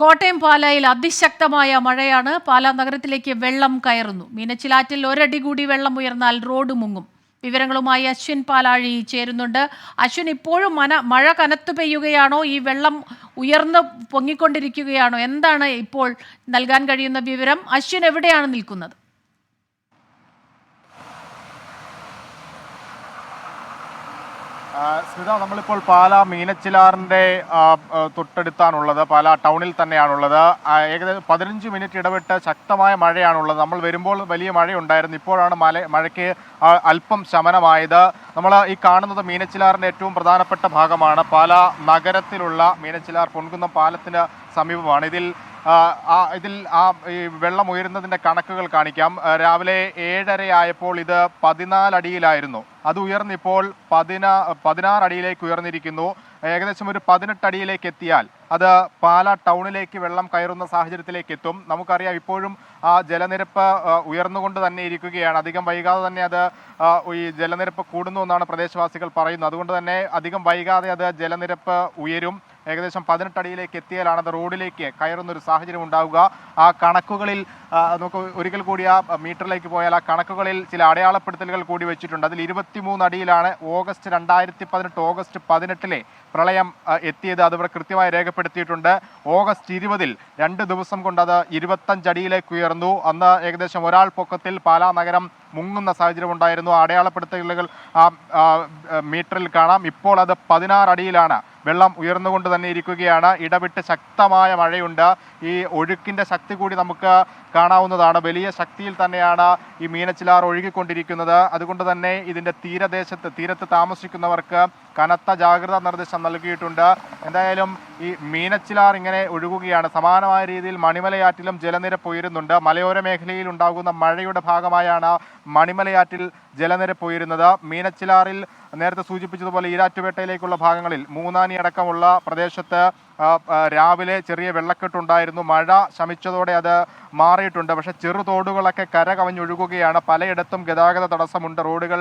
കോട്ടയം പാലായിൽ അതിശക്തമായ മഴയാണ്. പാലാ നഗരത്തിലേക്ക് വെള്ളം കയറുന്നു. മീനച്ചിലാറ്റിൽ ഒരടി കൂടി വെള്ളം ഉയർന്നാൽ റോഡ് മുങ്ങും. വിവരങ്ങളുമായി അശ്വിൻ പാലാഴി ചേരുന്നുണ്ട്. അശ്വിൻ ഇപ്പോഴും മന മഴ കനത്തു പെയ്യുകയാണോ? ഈ വെള്ളം ഉയർന്ന് പൊങ്ങിക്കൊണ്ടിരിക്കുകയാണോ? എന്താണ് ഇപ്പോൾ നൽകാൻ കഴിയുന്ന വിവരം? അശ്വിൻ എവിടെയാണ് നിൽക്കുന്നത്? സ്മിത നമ്മളിപ്പോൾ പാല മീനച്ചിലാറിന്റെ തൊട്ടടുത്താണുള്ളത്. പാലാ ടൗണിൽ തന്നെയാണുള്ളത്. ഏകദേശം പതിനഞ്ച് മിനിറ്റ് ഇടവിട്ട് ശക്തമായ മഴയാണുള്ളത്. നമ്മൾ വരുമ്പോൾ വലിയ മഴയുണ്ടായിരുന്നു. ഇപ്പോഴാണ് മല മഴയ്ക്ക് അല്പം ശമനമായത്. നമ്മൾ ഈ കാണുന്നത് മീനച്ചിലാറിന്റെ ഏറ്റവും പ്രധാനപ്പെട്ട ഭാഗമാണ്. പാലാ നഗരത്തിലുള്ള മീനച്ചിലാർ പൊൻകുന്നം പാലത്തിന് സമീപമാണ്. ഇതിൽ ഇതിൽ ആ ഈ വെള്ളം ഉയരുന്നതിന്റെ കണക്കുകൾ കാണിക്കാം. രാവിലെ ഏഴരയായപ്പോൾ ഇത് പതിനാലടിയിലായിരുന്നു. അത് ഉയർന്നിപ്പോൾ പതിനാ പതിനാറ് അടിയിലേക്ക് ഉയർന്നിരിക്കുന്നു. ഏകദേശം ഒരു പതിനെട്ട് അടിയിലേക്ക് എത്തിയാൽ അത് പാല ടൗണിലേക്ക് വെള്ളം കയറുന്ന സാഹചര്യത്തിലേക്ക് എത്തും. നമുക്കറിയാം ഇപ്പോഴും ആ ജലനിരപ്പ് ഉയർന്നുകൊണ്ട് തന്നെ ഇരിക്കുകയാണ്. അധികം വൈകാതെ തന്നെ അത് ഈ ജലനിരപ്പ് കൂടുന്നു എന്നാണ് പ്രദേശവാസികൾ പറയുന്നത്. അതുകൊണ്ട് തന്നെ അധികം വൈകാതെ അത് ജലനിരപ്പ് ഉയരും. ഏകദേശം പതിനെട്ട് അടിയിലേക്ക് എത്തിയാലാണ് അത് റോഡിലേക്ക് കയറുന്ന ഒരു സാഹചര്യം ഉണ്ടാവുക. ആ കണക്കുകളിൽ നമുക്ക് ഒരിക്കൽ കൂടി ആ മീറ്ററിലേക്ക് പോയാൽ ആ കണക്കുകളിൽ ചില അടയാളപ്പെടുത്തലുകൾ കൂടി വെച്ചിട്ടുണ്ട്. അതിൽ ഇരുപത്തിമൂന്ന് അടിയിലാണ് ഓഗസ്റ്റ് രണ്ടായിരത്തി പതിനെട്ട് ഓഗസ്റ്റ് പതിനെട്ടിലെ പ്രളയം എത്തിയത്. അതിവിടെ കൃത്യമായി രേഖപ്പെടുത്തിയിട്ടുണ്ട്. ഓഗസ്റ്റ് ഇരുപതിൽ രണ്ട് ദിവസം കൊണ്ട് അത് ഇരുപത്തഞ്ചടിയിലേക്ക് ഉയർന്നു. അന്ന് ഏകദേശം ഒരാൾ പൊക്കത്തിൽ പാലാ നഗരം മുങ്ങുന്ന സാഹചര്യം ഉണ്ടായിരുന്നു. ആ അടയാളപ്പെടുത്തലുകൾ ആ മീറ്ററിൽ കാണാം. ഇപ്പോൾ അത് പതിനാറ് അടിയിലാണ്. വെള്ളം ഉയർന്നുകൊണ്ട് തന്നെ ഇരിക്കുകയാണ്. ഇടവിട്ട് ശക്തമായ മഴയുണ്ട്. ഈ ഒഴുക്കിന്റെ ശക്തി കൂടി നമുക്ക് കാണാവുന്നതാണ്. വലിയ ശക്തിയിൽ തന്നെയാണ് ഈ മീനച്ചിലാർ ഒഴുകിക്കൊണ്ടിരിക്കുന്നത്. അതുകൊണ്ട് തന്നെ ഇതിന്റെ തീരദേശത്ത് തീരത്ത് താമസിക്കുന്നവർക്ക് കനത്ത ജാഗ്രതാ നിർദ്ദേശം നൽകിയിട്ടുണ്ട്. എന്തായാലും ഈ മീനച്ചിലാർ ഇങ്ങനെ ഒഴുകുകയാണ്. സമാനമായ രീതിയിൽ മണിമലയാറ്റിലും ജലനിരപ്പ് ഉയരുന്നുണ്ട്. മലയോര മേഖലയിൽ ഉണ്ടാകുന്ന മഴയുടെ ഭാഗമായാണ് മണിമലയാറ്റിൽ ജലനിരപ്പ് ഉയരുന്നത്. മീനച്ചിലാറിൽ നേരത്തെ സൂചിപ്പിച്ചതുപോലെ ഈരാറ്റുപേട്ടയിലേക്കുള്ള ഭാഗങ്ങളിൽ മൂന്നാനി അടക്കമുള്ള പ്രദേശത്ത് രാവിലെ ചെറിയ വെള്ളക്കെട്ടുണ്ടായിരുന്നു. മഴ ശമിച്ചതോടെ അത് മാറിയിട്ടുണ്ട്. പക്ഷേ ചെറു തോടുകളൊക്കെ കര കവിഞ്ഞൊഴുകുകയാണ് പലയിടത്തും ഗതാഗത തടസ്സമുണ്ട്. റോഡുകൾ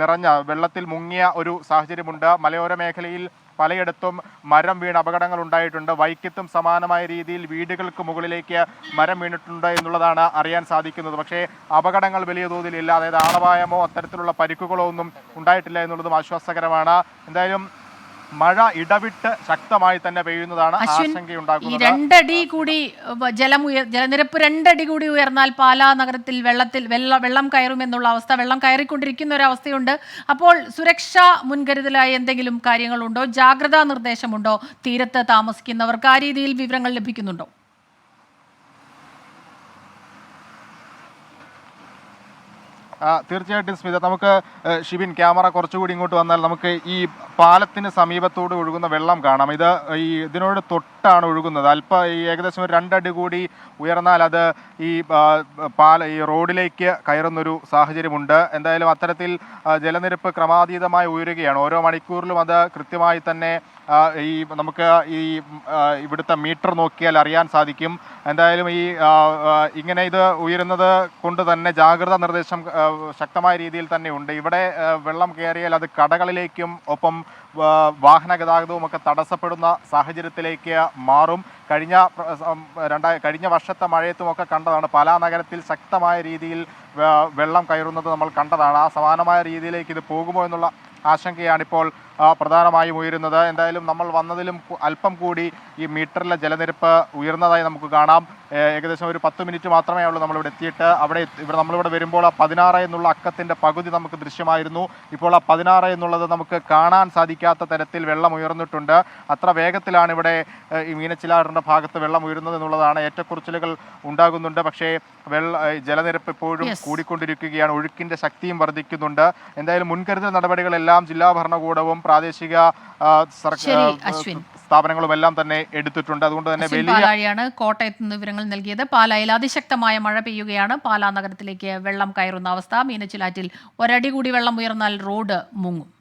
നിറഞ്ഞ വെള്ളത്തിൽ മുങ്ങിയ ഒരു സാഹചര്യമുണ്ട്. മലയോര മേഖലയിൽ പലയിടത്തും മരം വീണ് അപകടങ്ങൾ ഉണ്ടായിട്ടുണ്ട് വൈക്കത്തും സമാനമായ രീതിയിൽ വീടുകൾക്ക് മുകളിലേക്ക് മരം വീണിട്ടുണ്ട് എന്നുള്ളതാണ് അറിയാൻ സാധിക്കുന്നത്. പക്ഷേ അപകടങ്ങൾ വലിയ തോതിലില്ല. അതായത് ആളപായമോ അത്തരത്തിലുള്ള പരിക്കുകളോ ഒന്നും ഉണ്ടായിട്ടില്ല എന്നുള്ളതും ആശ്വാസകരമാണ്. എന്തായാലും മഴ ഇടവിട്ട് ശക്തമായി തന്നെ പെയ്യുന്നതാണ് ആശങ്കയുണ്ടാക്കുന്നത് ഈ രണ്ടടി കൂടി ജലം ഉയർ ജലനിരപ്പ് രണ്ടടി കൂടി ഉയർന്നാൽ പാലാ നഗരത്തിൽ വെള്ളത്തിൽ വെള്ള വെള്ളം കയറുമെന്നുള്ള അവസ്ഥ വെള്ളം കയറിക്കൊണ്ടിരിക്കുന്ന ഒരു അവസ്ഥയുണ്ട്. അപ്പോൾ സുരക്ഷാ മുൻകരുതലായി എന്തെങ്കിലും കാര്യങ്ങളുണ്ടോ? ജാഗ്രതാ നിർദ്ദേശമുണ്ടോ? തീരത്ത് താമസിക്കുന്നവർക്ക് ആ രീതിയിൽ വിവരങ്ങൾ ലഭിക്കുന്നുണ്ടോ? തീർച്ചയായിട്ടും സ്മിത. നമുക്ക് ഷിബിൻ ക്യാമറ കുറച്ചുകൂടി ഇങ്ങോട്ട് വന്നാൽ നമുക്ക് ഈ പാലത്തിന് സമീപത്തോട് ഒഴുകുന്ന വെള്ളം കാണാം. ഇത് ഈ ഇതിനോട് തൊട്ടാണ് ഒഴുകുന്നത്. അല്പ ഈ ഏകദേശം ഒരു രണ്ടടി കൂടി ഉയർന്നാൽ അത് ഈ പാല ഈ റോഡിലേക്ക് കയറുന്നൊരു സാഹചര്യമുണ്ട്. എന്തായാലും അത്തരത്തിൽ ജലനിരപ്പ് ക്രമാതീതമായി ഉയരുകയാണ്. ഓരോ മണിക്കൂറിലും അത് കൃത്യമായി തന്നെ ഈ നമുക്ക് ഈ ഇവിടുത്തെ മീറ്റർ നോക്കിയാൽ അറിയാൻ സാധിക്കും. എന്തായാലും ഈ ഇങ്ങനെ ഇത് ഉയരുന്നത് കൊണ്ട് തന്നെ ജാഗ്രതാ നിർദ്ദേശം ശക്തമായ രീതിയിൽ തന്നെ ഉണ്ട്. ഇവിടെ വെള്ളം കയറിയാൽ അത് കടകളിലേക്കും ഒപ്പം വാഹന ഗതാഗതവും ഒക്കെ തടസ്സപ്പെടുന്ന സാഹചര്യത്തിലേക്ക് മാറും. കഴിഞ്ഞ രണ്ടായ കഴിഞ്ഞ വർഷത്തെ മഴയത്തുമൊക്കെ കണ്ടതാണ്. പാലാ നഗരത്തിൽ ശക്തമായ രീതിയിൽ വെള്ളം കയറുന്നത് നമ്മൾ കണ്ടതാണ്. ആ സമാനമായ രീതിയിലേക്ക് ഇത് പോകുമോ എന്നുള്ള ആശങ്കയാണ് ഇപ്പോൾ ആ, പ്രധാനമായും ഉയരുന്നത്. എന്തായാലും നമ്മൾ വന്നതിലും അല്പം കൂടി ഈ മീറ്ററിലെ ജലനിരപ്പ് ഉയർന്നതായി നമുക്ക് കാണാം. ഏകദേശം ഒരു പത്ത് മിനിറ്റ് മാത്രമേ ഉള്ളൂ നമ്മളിവിടെ എത്തിയിട്ട്. അവിടെ ഇവിടെ നമ്മളിവിടെ വരുമ്പോൾ ആ പതിനാറ് എന്നുള്ള അക്കത്തിന്റെ പകുതി നമുക്ക് ദൃശ്യമായിരുന്നു. ഇപ്പോൾ ആ പതിനാറ് എന്നുള്ളത് നമുക്ക് കാണാൻ സാധിക്കാത്ത തരത്തിൽ വെള്ളം ഉയർന്നിട്ടുണ്ട്. അത്ര വേഗത്തിലാണ് ഇവിടെ ഈ മീനച്ചിലാറിന്റെ ഭാഗത്ത് വെള്ളം ഉയരുന്നത് എന്നുള്ളതാണ് ഏറ്റക്കുറച്ചിലുകൾ ഉണ്ടാകുന്നുണ്ട്. പക്ഷേ വെള്ള ജലനിരപ്പ് എപ്പോഴും. കൂടിക്കൊണ്ടിരിക്കുകയാണ്. ഒഴുക്കിന്റെ ശക്തിയും വർദ്ധിക്കുന്നുണ്ട്. എന്തായാലും മുൻകരുതൽ നടപടികളെല്ലാം ജില്ലാ ഭരണകൂടവും പ്രാദേശിക സ്ഥാപനങ്ങളും എല്ലാം തന്നെ എടുത്തിട്ടുണ്ട്. അതുകൊണ്ട് തന്നെ പാലാഴിയാണ് കോട്ടയത്ത് നിന്ന് വിവരങ്ങൾ നൽകിയത്. പാലായിൽ അതിശക്തമായ മഴ പെയ്യുകയാണ്. പാലാ നഗരത്തിലേക്ക് വെള്ളം കയറുന്ന അവസ്ഥ. മീനച്ചിലാറ്റിൽ ഒരടി കൂടി വെള്ളം ഉയർന്നാൽ റോഡ് മുങ്ങും.